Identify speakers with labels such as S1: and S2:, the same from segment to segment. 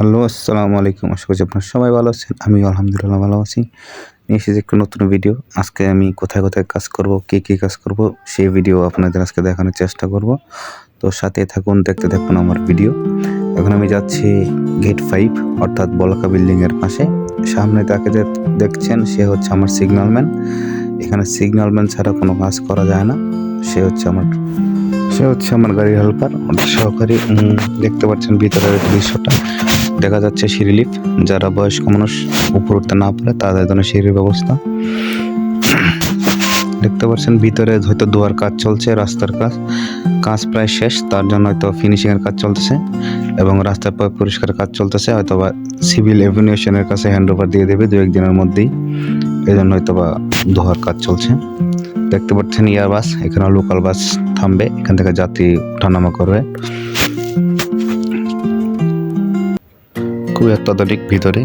S1: Hello, আসসালামু আলাইকুম। আশা করছি আপনারা সবাই ভালো আছেন। আমি আলহামদুলিল্লাহ ভালো আছি। নিয়ে এসেছি একটু নতুন ভিডিও আজকে আমি কোথায় কোথায় কাজ করব, কী কী কাজ করব, সেই ভিডিও আপনাদের আজকে দেখানোর চেষ্টা করব। তো সাথে থাকুন, দেখতে থাকুন আমার ভিডিও এখন আমি যাচ্ছি গেট ফাইভ অর্থাৎ বলাকা বিল্ডিংয়ের পাশে। সামনে তাকে যে দেখছেন, সে হচ্ছে আমার সিগন্যালম্যান এখানে সিগন্যালম্যান ছাড়া কোনো কাজ করা যায় না। সে হচ্ছে আমার, সে হচ্ছে আমার গাড়ির হেল্পার সহকারী। দেখতে পাচ্ছেন ভিতরের দৃশ্যটা। দেখা যাচ্ছে সিঁড়ি লিফট যারা বয়স্ক মানুষ উপর উঠতে না পারে, তাদের জন্য সিঁড়ির ব্যবস্থা। দেখতে পাচ্ছেন, ভিতরে হয়তো দোয়ার কাজ চলছে, রাস্তার কাজ। কাজ প্রায় শেষ, তার জন্য হয়তো ফিনিশিং এর কাজ চলতেছে এবং রাস্তার পর পরিষ্কার কাজ চলতেছে হয়তো বা সিভিল এভিনিউশনের কাছে হ্যান্ড ওভার দিয়ে দেবে দু একদিনের মধ্যেই। এই জন্য হয়তো বা দোয়ার কাজ চলছে। দেখতে পাচ্ছেন, ইয়ার বাস এখানে লোকাল বাস থামবে, এখান থেকে যাত্রী ওঠানামা করবে। খুবই অত্যাধুনিক ভিতরে।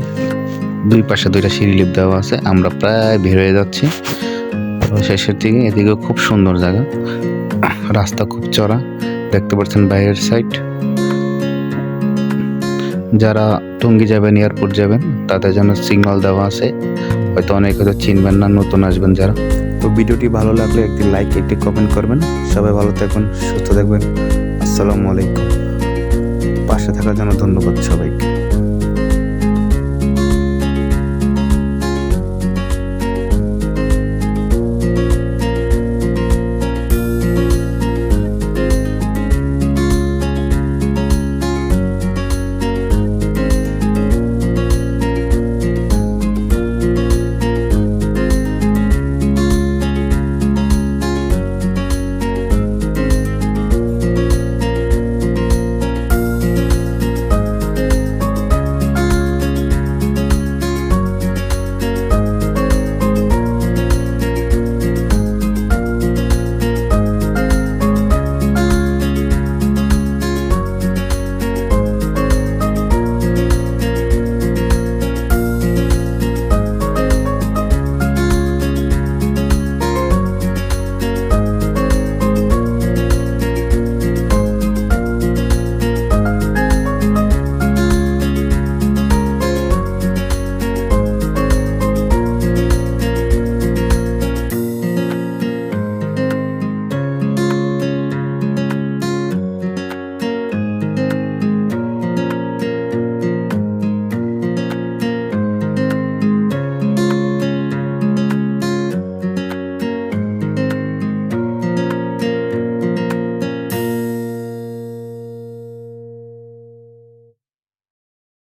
S1: দুই পাশে দুইটা সিঁড়ি লিপ দেওয়া আছে, আমরা প্রায় বের হয়ে যাচ্ছি। শেষের দিকে এদিকেও খুব সুন্দর জায়গা। রাস্তা খুব চড়া দেখতে পাচ্ছেন বাইরের সাইড। যারা টঙ্গি যাবেন, এয়ারপোর্ট যাবেন, তাদের জন্য সিগন্যাল দেওয়া আছে। হয়তো অনেকে হয়তো চিনবেন না, নতুন আসবেন যারা। তো ভিডিওটি ভালো লাগলে একটি লাইক, একটি কমেন্ট করবেন। সবাই ভালো থাকুন, সুস্থ থাকবেন। আসসালামু আলাইকুম। পাশে থাকার জন্য ধন্যবাদ সবাইকে।